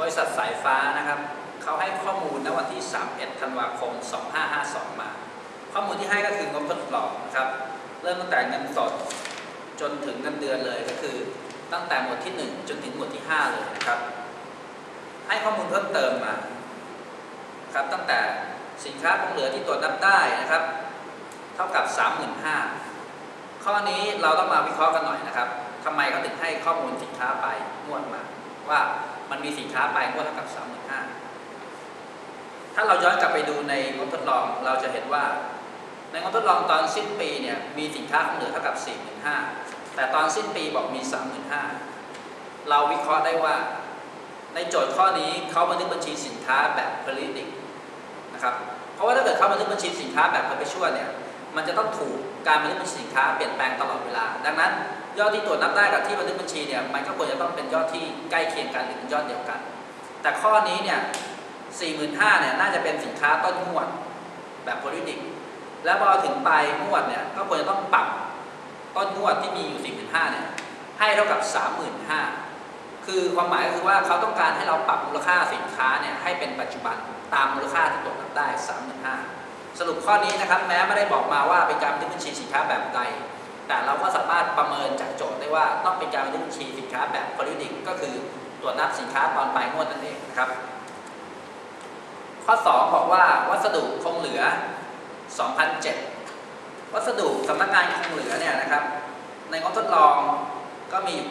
บริษัทสายฟ้านะครับเขาให้ข้อมูลณวันที่ 31 ธันวาคม 2552 มา ข้อมูลที่ให้ก็คืองบทดลองนะครับ เริ่มตั้งแต่เงินสดจนถึงเงินเดือนเลยก็คือตั้งแต่หมวดที่ 1 จนถึงหมวดที่ 5 เลยนะครับ ให้ข้อมูลเพิ่มเติมมาครับตั้งแต่สินค้าคงเหลือที่ตรวจนับได้นะครับ เท่ากับ 35,000ข้อนี้เราต้องมาวิเคราะห์กันหน่อยนะครับทำไมเขาถึงให้ข้อมูลสินค้าไปงวดมาว่า มันมีสินค้าไปงวดเท่ากับ35,000ถ้าเราย้อนกลับไปดูในงบทดลองเราจะเห็นว่า ในงบทดลองตอนสิ้นปีเนี่ยมีสินค้าคงเหลือเท่ากับ45,000แต่ตอนสิ้นปีบอกมี35,000เราวิเคราะห์ได้ว่า ในโจทย์ข้อนี้เขาบันทึกบัญชีสินค้าแบบ periodic นะครับเพราะว่าถ้าเกิดเขาบันทึกบัญชีสินค้าแบบ perpetual เนี่ยมันจะต้องถูกการบันทึกบัญชีสินค้าเปลี่ยนแปลงตลอดเวลา ดังนั้น ยอดที่ตรวจนับได้กับที่บันทึกบัญชีเนี่ยมันก็ควรจะต้องเป็นยอดที่ใกล้เคียงกันหรือเป็นยอดเดียวกัน แต่ข้อนี้เนี่ย45,000เนี่ยน่าจะเป็นสินค้าต้นงวดแบบ periodic แล้วพอถึงปลายงวดเนี่ยก็ควรจะต้องปรับต้นงวดที่มีอยู่ 45,000เนี่ยให้เท่ากับ 35,000 คือความหมายก็คือว่าเขาต้องการให้เราปรับมูลค่าสินค้าเนี่ยให้เป็นปัจจุบันตามมูลค่าที่ตรวจนับได้ 35,000 สรุปข้อนี้นะครับแม้ไม่ได้บอกมาว่าเป็นการบันทึกบัญชีสินค้าแบบใด แต่เราก็สามารถประเมินจากโจทย์ได้ว่าต้องเป็นการบันทึกบัญชีสินค้าแบบ periodic ก็คือตรวจนับสินค้าตอนปลายงวดนั่นเองนะครับ ข้อ 2 บอกว่าวัสดุคงเหลือ 2,007 วัสดุสำนักงานคงเหลือเนี่ยนะครับ ในงบทดลองก็มีอยู่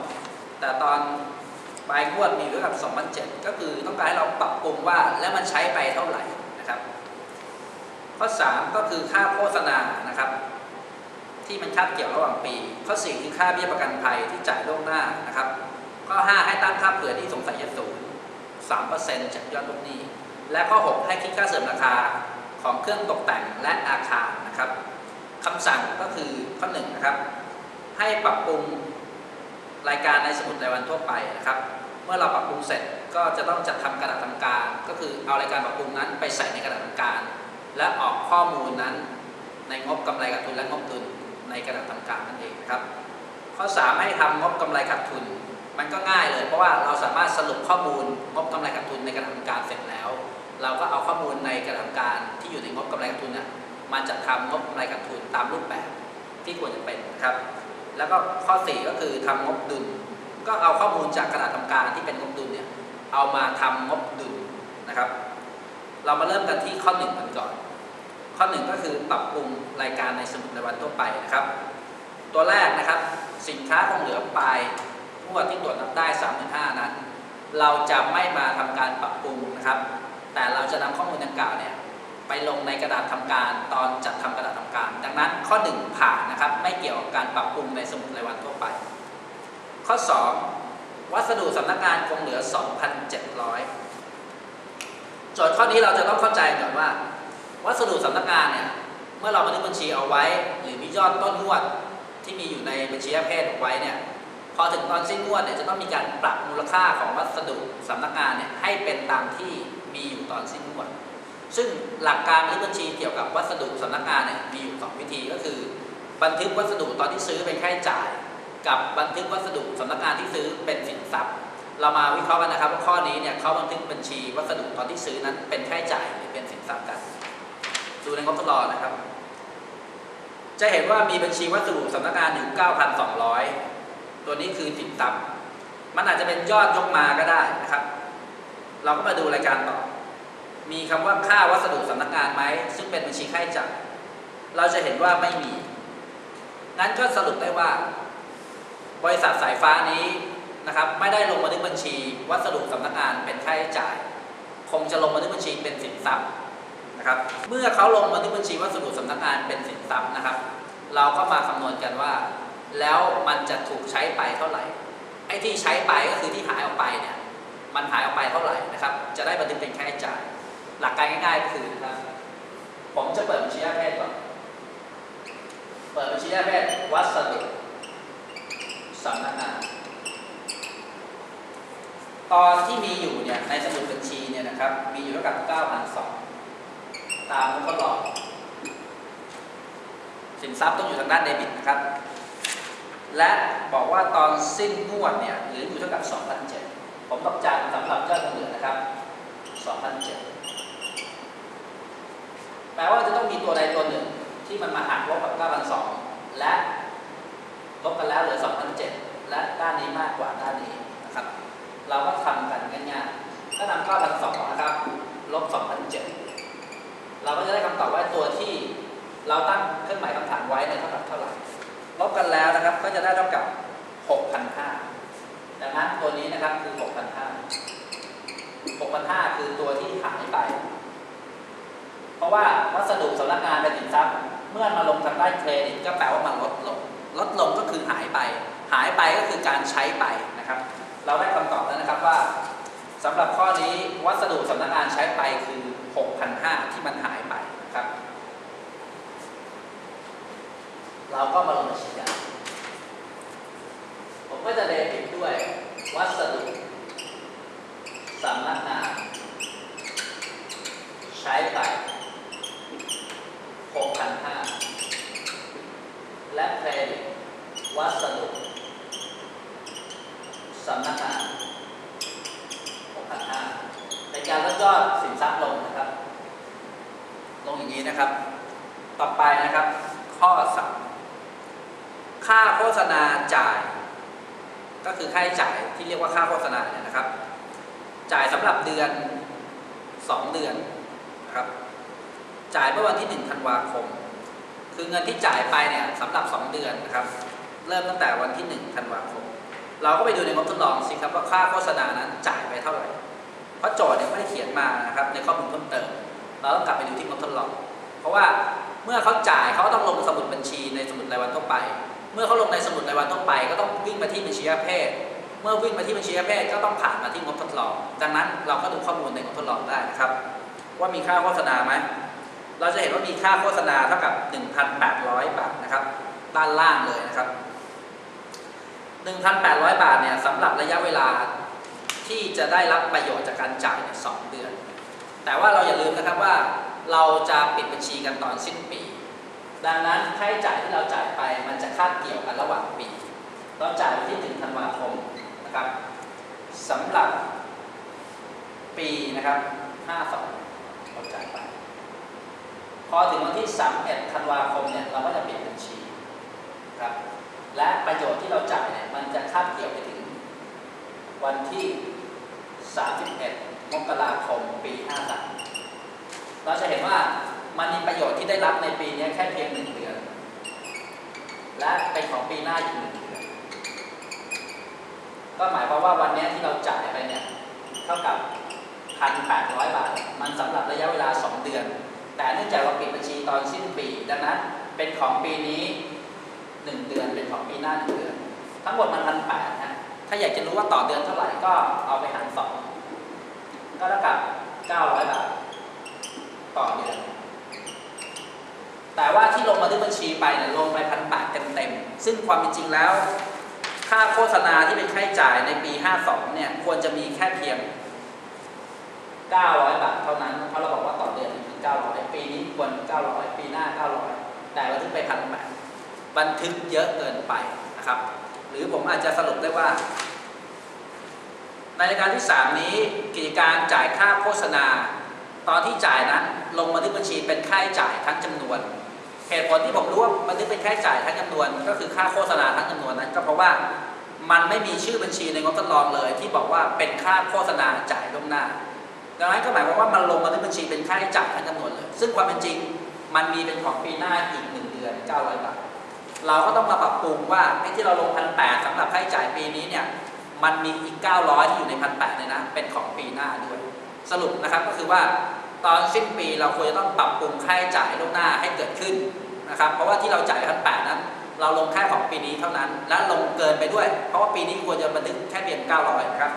9,200แต่ตอนปลายงวดมีอยู่เท่ากับ 2,007 ก็คือต้องการให้เราปรับปรุงว่าแล้วมันใช้ไปเท่าไหร่นะครับ ข้อ 3 ก็คือค่าโฆษณานะครับ ที่มันคาดเกี่ยวระหว่างปี ข้อ 4 คือค่าเบี้ยประกันภัยที่จ่ายล่วงหน้านะครับข้อ 5 ให้ตั้งค่าเผื่อที่สงสัยจะศูนย์3%จากยอดลูกหนี้ และข้อ 6 ให้คิดค่าเสริมราคาของเครื่องตกแต่งและอาคารนะครับคำสั่งก็คือข้อ 1 นะครับ ให้ปรับปรุงรายการในสมุดรายวันทั่วไปนะครับ เมื่อเราปรับปรุงเสร็จก็จะต้องจัดทำกระดาษทำการ ก็คือเอารายการปรับปรุงนั้นไปใส่ในกระดาษทำการ และออกข้อมูลนั้นในงบกำไรขาดทุนและงบดุล ในกระดาษทำการนั่นเองนะครับ ข้อ 3 ให้ทำงบกำไรขาดทุน มันก็ง่ายเลย เพราะว่าเราสามารถสรุปข้อมูลงบกำไรขาดทุนในกระดาษทำการเสร็จแล้ว เราก็เอาข้อมูลในกระดาษทำการที่อยู่ในงบกำไรขาดทุนน่ะมาจัดทำงบกำไรขาดทุนตามรูปแบบที่ควรจะเป็นนะครับ แล้วก็ข้อ 4 ก็คือทำงบดุล ก็เอาข้อมูลจากกระดาษทำการที่เป็นงบดุลเนี่ยเอามาทำงบดุลนะครับ เรามาเริ่มกันที่ข้อ1กันก่อน ข้อ1ก็คือปรับปรุงรายการในสมุดรายวันทั่วไปนะครับ ตัวแรกนะครับสินค้าคงเหลือปลายงวดที่ตรวจนับได้3-5นั้น เราจะไม่มาทำการปรับปรุงนะครับ แต่เราจะนำข้อมูลดังกล่าวเนี่ยไปลงในกระดาษทำการตอนจัดทำกระดาษทำการ ดังนั้นข้อ 1 ผ่านนะครับไม่เกี่ยวกับการปรับปรุงในสมุดรายวันทั่วไป ข้อ 2 วัสดุสำนักงานคงเหลือ 2,700 โจทย์ข้อนี้เราจะต้องเข้าใจก่อนว่า วัสดุสำนักงานเนี่ยเมื่อเราบันทึกบัญชีเอาไว้ หรือมียอดต้นงวดที่มีอยู่ในบัญชีประเภทเอาไว้เนี่ยพอถึงตอนสิ้นงวดเนี่ยจะต้องมีการปรับมูลค่าของวัสดุสำนักงานเนี่ยให้เป็นตามที่มีอยู่ตอนสิ้นงวด ซึ่งหลักการบันทึกบัญชีเกี่ยวกับวัสดุสำนักงานเนี่ยมีอยู่สองวิธีก็คือ บันทึกวัสดุตอนที่ซื้อเป็นค่าใช้จ่าย กับบันทึกวัสดุสำนักงานที่ซื้อเป็นสินทรัพย์ เรามาวิเคราะห์กันนะครับว่าข้อนี้เนี่ยเขาบันทึกบัญชีวัสดุตอนที่ซื้อนั้นเป็นค่าใช้จ่ายหรือเป็นสินทรัพย์กัน ดูในงบทดลองนะครับ จะเห็นว่ามีบัญชีวัสดุสำนักงานอยู่9,200 ตัวนี้คือสินทรัพย์ มันอาจจะเป็นยอดยกมาก็ได้นะครับ เราก็มาดูรายการต่อ มีคำว่าค่าวัสดุสำนักงานไหม ซึ่งเป็นบัญชีค่าใช้จ่าย เราจะเห็นว่าไม่มีงั้นก็สรุปได้ว่า บริษัทสายฟ้านี้นะครับไม่ได้ลงบันทึกบัญชี วัสดุสำนักงานเป็นค่าใช้จ่าย คงจะลงบันทึกบัญชีเป็นสินทรัพย์ นะครับ เมื่อเขาลงบันทึกบัญชีวัสดุสำนักงานเป็นสินทรัพย์นะครับ เราก็มาคำนวณกันว่า แล้วมันจะถูกใช้ไปเท่าไหร่ ไอ้ที่ใช้ไปก็คือที่หายออกไปเนี่ยมันหายออกไปเท่าไหร่นะครับ จะได้บันทึกเป็นค่าใช้จ่าย หลักการง่ายๆก็คือนะครับ ผมจะเปิดบัญชีแรกเพศก่อน เปิดบัญชีแรกเพศวัสดุสำนักงานตอนที่มีอยู่เนี่ยในสมุดบัญชีเนี่ยนะครับ มีอยู่เท่ากับ9,200 ตามทดลองสินทรัพย์ต้องอยู่ทางด้านเดบิตนะครับ และบอกว่าตอนสิ้นงวดเนี่ยเหลืออยู่เท่ากับ 2,007ผมดอกจันสำหรับยอดเงินเหลือนะครับ 2,007แปลว่าจะต้องมีตัวใดตัวหนึ่งที่มันมาหักลบกับ9,200และลบกันแล้วเหลือ 2,007 และด้านนี้มากกว่าด้านนี้นะครับ เราก็ทำกันง่ายๆก็นำ9,200นะครับ ลบ 2,007 เราก็จะได้คำตอบว่าตัวที่เราตั้งเครื่องหมายคำถามไว้เนี่ยเท่ากับเท่าไหร่ลบกันแล้วนะครับก็จะได้เท่ากับ 6,500ดังนั้นตัวนี้นะครับคือ 6,500 6,500 คือตัวที่หายไป เพราะว่าวัสดุสำนักงานเป็นสินทรัพย์ เมื่อมาลงทางด้านเครดิตก็แปลว่ามันลดลง ลดลงก็คือหายไป หายไปก็คือการใช้ไปนะครับ เราได้คำตอบแล้วนะครับว่าสำหรับข้อนี้วัสดุสำนักงานใช้ไปคือ 6,500 ที่มันหายไปนะครับ เราก็มาลงบัญชีกันผมก็จะเดบิตด้วยวัสดุสำนักงาน ใช้ไป 6,500 และเครดิตวัสดุสำนักงาน 6,500เป็นการลด ยอดสินทรัพย์ลงนะครับ ลงอย่างนี้นะครับ ต่อไปนะครับ ข้อสามค่าโฆษณาจ่าย ก็คือค่าใช้จ่ายที่เรียกว่าค่าโฆษณาเนี่ยนะครับ จ่ายสำหรับเดือน 2 เดือนนะครับ จ่ายเมื่อวันที่1ธันวาคม คือเงินที่จ่ายไปเนี่ยสำหรับ 2 เดือนนะครับ เริ่มตั้งแต่วันที่1ธันวาคม เราก็ไปดูในงบทดลองสิครับว่าค่าโฆษณานั้นจ่ายไปเท่าไหร่ เพราะโจทย์เนี่ยไม่ได้เขียนมานะครับในข้อมูลเพิ่มเติม เราต้องกลับไปดูที่งบทดลอง เพราะว่าเมื่อเขาจ่ายเขาต้องลงสมุดบัญชีในสมุดรายวันทั่วไป เมื่อเขาลงในสมุดรายวันทั่วไป ก็ต้องวิ่งมาที่บัญชีประเภทเมื่อวิ่งมาที่บัญชีประเภทก็ต้องผ่านมาที่งบทดลอง ดังนั้นเราก็ดูข้อมูลในงบทดลองได้นะครับ ว่ามีค่าโฆษณาไหมเราจะเห็นว่ามีค่าโฆษณาเท่ากับ 1,800 บาทนะครับ ด้านล่างเลยนะครับ 1,800 บาทเนี่ยสำหรับระยะเวลา ที่จะได้รับประโยชน์จากการจ่ายเนี่ยสองเดือน แต่ว่าเราอย่าลืมนะครับว่าเราจะปิดบัญชีกันตอนสิ้นปี ดังนั้นค่าใช้จ่ายที่เราจ่ายไปมันจะคาดเกี่ยวกันระหว่างปีเราจ่ายวันที่1ธันวาคมนะครับสำหรับปีนะครับ52เราจ่ายไปพอถึงวันที่ 31 ธันวาคมเนี่ยเราก็จะปิดบัญชีครับและประโยชน์ที่เราจ่ายเนี่ยมันจะคาดเกี่ยวไปถึงวันที่ 31 มกราคม ปี 53 เราจะเห็นว่ามันมีประโยชน์ที่ได้รับในปีนี้แค่เพียงหนึ่งเดือน และเป็นของปีหน้าอีกหนึ่งเดือน ก็หมายความว่าวันนี้ที่เราจ่ายไปเนี่ย เท่ากับ1,800 บาท มันสำหรับระยะเวลา 2 เดือน แต่เนื่องจากเราปิดบัญชีตอนสิ้นปี ดังนั้นเป็นของปีนี้ 1 เดือน เป็นของปีหน้า 1 เดือน ทั้งหมดมันพันแปดนะถ้าอยากจะรู้ว่าต่อเดือนเท่าไหร่ก็เอาไปหารสอง ก็เท่ากับ 900 บาท ต่อเดือน แต่ว่าที่ลงมาที่บัญชีไปเนี่ยลงไปพันแปดเต็มๆ ซึ่งความเป็นจริงแล้ว ค่าโฆษณาที่เป็นค่าใช้จ่ายในปี 52 เนี่ย ควรจะมีแค่เพียง 900 บาทเท่านั้น เพราะเราบอกว่าต่อเดือนคือ 900 ปีนี้ควร 900 ปีหน้า 900 แต่บันทึกไปพันแปดบันทึกเยอะเกินไปนะครับ หรือผมอาจจะสรุปได้ว่า ในรายการที่ 3 นี้กิจการจ่ายค่าโฆษณา ตอนที่จ่ายนั้นลงบันทึกบัญชีเป็นค่าใช้จ่ายทั้งจำนวนเหตุผลที่ผมรู้ว่าบันทึกเป็นค่าใช้จ่ายทั้งจำนวน ก็คือค่าโฆษณาทั้งจำนวนนั้นก็เพราะว่ามันไม่มีชื่อบัญชีในงบทดลองเลย ที่บอกว่าเป็นค่าโฆษณาจ่ายล่วงหน้าดังนั้นก็หมายความว่ามันลงบันทึกบัญชีเป็นค่าใช้จ่ายทั้งจำนวนเลย ซึ่งความเป็นจริงมันมีเป็นของปีหน้าอีกหนึ่งเดือน900บาทเราก็ต้องมาปรับปรุงว่าไอ้ที่เราลงพันแปดสำหรับค่าใช้จ่ายปีนี้เนี่ย มันมีอีก 900 ที่อยู่ในพันแปดเลยนะ เป็นของปีหน้าด้วย สรุปนะครับก็คือว่าตอนสิ้นปีเราควรจะต้องปรับปรุงค่าใช้จ่ายล่วงหน้าให้เกิดขึ้นนะครับ เพราะว่าที่เราจ่ายพันแปดนั้น เราลงแค่ของปีนี้เท่านั้น และลงเกินไปด้วย เพราะว่าปีนี้ควรจะบันทึกแค่เพียง 900นะครับ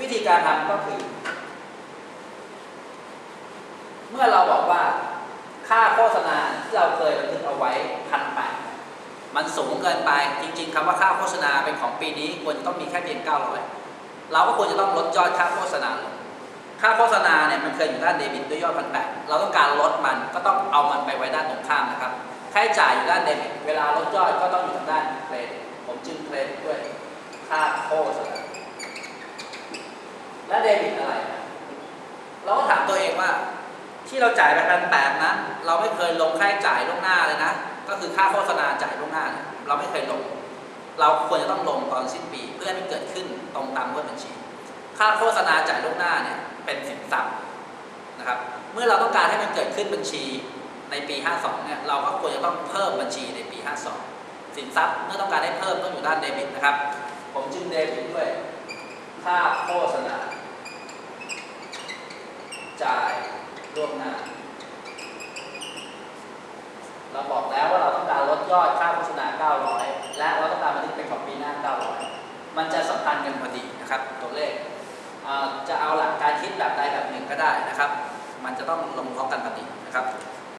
วิธีการทำก็คือ เมื่อเราบอกว่าค่าโฆษณาที่เราเคยบันทึกเอาไว้พันแปด มันสูงเกินไปจริง ๆคำว่าค่าโฆษณาเป็นของปีนี้ควรจะต้องมีแค่เพียง 900 เราก็ควรจะต้องลดยอดค่าโฆษณาลงค่าโฆษณาเนี่ยมันเคยอยู่ด้านเดบิตด้วยยอดพันแปดเราต้องการลดมันก็ต้องเอามันไปไว้ด้านตรงข้ามนะครับค่าใช้จ่ายอยู่ด้านเดบิตเวลาลดยอดก็ต้องอยู่ทางด้านเครดิตผมจึงเครดิตด้วยค่าโฆษณาและเดบิตอะไร เราก็ถามตัวเองว่า ที่เราจ่ายไปพันแปดนั้นเราไม่เคยลงค่าใช้จ่ายล่วงหน้าเลยนะ ก็คือค่าโฆษณาจ่ายล่วงหน้า เราไม่เคยลง เราควรจะต้องลงตอนสิ้นปี เพื่อให้มันเกิดขึ้นตรงตามงวดบัญชี ค่าโฆษณาจ่ายล่วงหน้าเนี่ยเป็นสินทรัพย์นะครับ เมื่อเราต้องการให้มันเกิดขึ้นบัญชีในปี 52 เนี่ยเราก็ควรจะต้องเพิ่มบัญชีในปี 52 สินทรัพย์เมื่อต้องการให้เพิ่มต้องอยู่ด้านเดบิตนะครับ ผมจึงเดบิตด้วย ค่าโฆษณาจ่ายล่วงหน้าบอกแล้วว่าเราต้อง การลดยอดค่าโฆษณา 900 และเราต้องการบันทึกเป็นของปีหน้า 900 มันจะสัมพันธ์กันพอดีนะครับ ตัวเลขจะเอาหลักการคิดแบบใดแบบหนึ่งก็ได้นะครับ มันจะต้องลงพร้อมกันพอดี